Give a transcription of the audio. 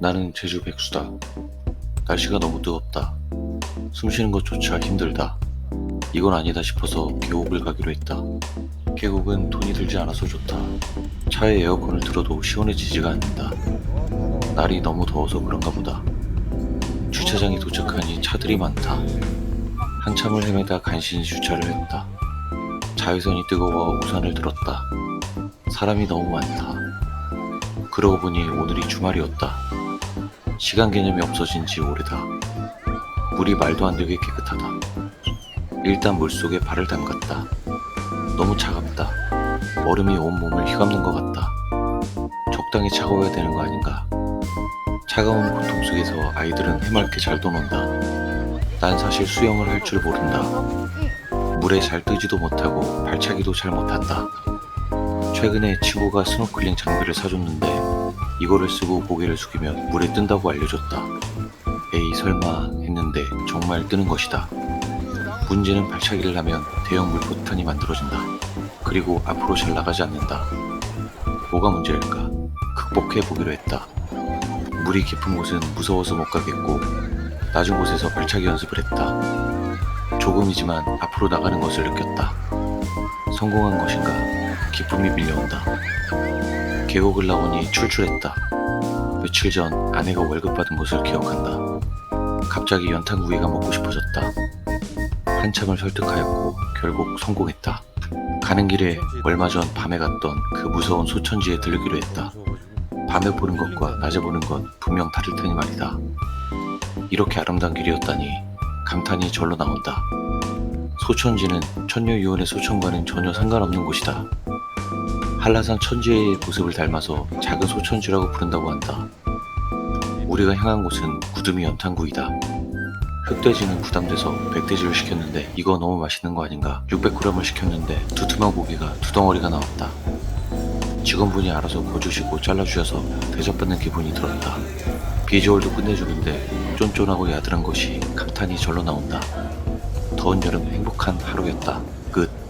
나는 제주 백수다. 날씨가 너무 뜨겁다. 숨 쉬는 것조차 힘들다. 이건 아니다 싶어서 계곡을 가기로 했다. 계곡은 돈이 들지 않아서 좋다. 차에 에어컨을 틀어도 시원해지지가 않는다. 날이 너무 더워서 그런가 보다. 주차장에 도착하니 차들이 많다. 한참을 헤매다 간신히 주차를 했다. 자외선이 뜨거워 우산을 들었다. 사람이 너무 많다. 그러고 보니 오늘이 주말이었다. 시간 개념이 없어진 지 오래다. 물이 말도 안 되게 깨끗하다. 일단 물속에 발을 담갔다. 너무 차갑다. 얼음이 온 몸을 휘감는 것 같다. 적당히 차가워야 되는 거 아닌가? 차가운 고통 속에서 아이들은 해맑게 잘 도논다. 난 사실 수영을 할 줄 모른다. 물에 잘 뜨지도 못하고 발차기도 잘 못한다. 최근에 친구가 스노클링 장비를 사줬는데 이거를 쓰고 고개를 숙이면 물에 뜬다고 알려줬다. 에이 설마 했는데 정말 뜨는 것이다. 문제는 발차기를 하면 대형 물포탄이 만들어진다. 그리고 앞으로 잘 나가지 않는다. 뭐가 문제일까? 극복해 보기로 했다. 물이 깊은 곳은 무서워서 못 가겠고 낮은 곳에서 발차기 연습을 했다. 조금이지만 앞으로 나가는 것을 느꼈다. 성공한 것인가? 기쁨이 밀려온다. 계곡을 나오니 출출했다. 며칠 전 아내가 월급 받은 것을 기억한다. 갑자기 연탄구이가 먹고 싶어졌다. 한참을 설득하였고 결국 성공했다. 가는 길에 얼마 전 밤에 갔던 그 무서운 소천지에 들르기로 했다. 밤에 보는 것과 낮에 보는 것 분명 다를 테니 말이다. 이렇게 아름다운 길이었다니 감탄이 절로 나온다. 소천지는 천녀유원의 소천과는 전혀 상관없는 곳이다. 한라산 천지의 모습을 닮아서 작은 소천지라고 부른다고 한다. 우리가 향한 곳은 구름이 연탄구이다. 흑돼지는 부담돼서 백돼지를 시켰는데 이거 너무 맛있는 거 아닌가 600g을 시켰는데 두툼한 고기가 두 덩어리가 나왔다. 직원분이 알아서 거주시고 잘라주셔서 대접받는 기분이 들었다. 비주얼도 끝내주는데 쫀쫀하고 야들한 것이 감탄이 절로 나온다. 더운 여름 행복한 하루였다. 끝.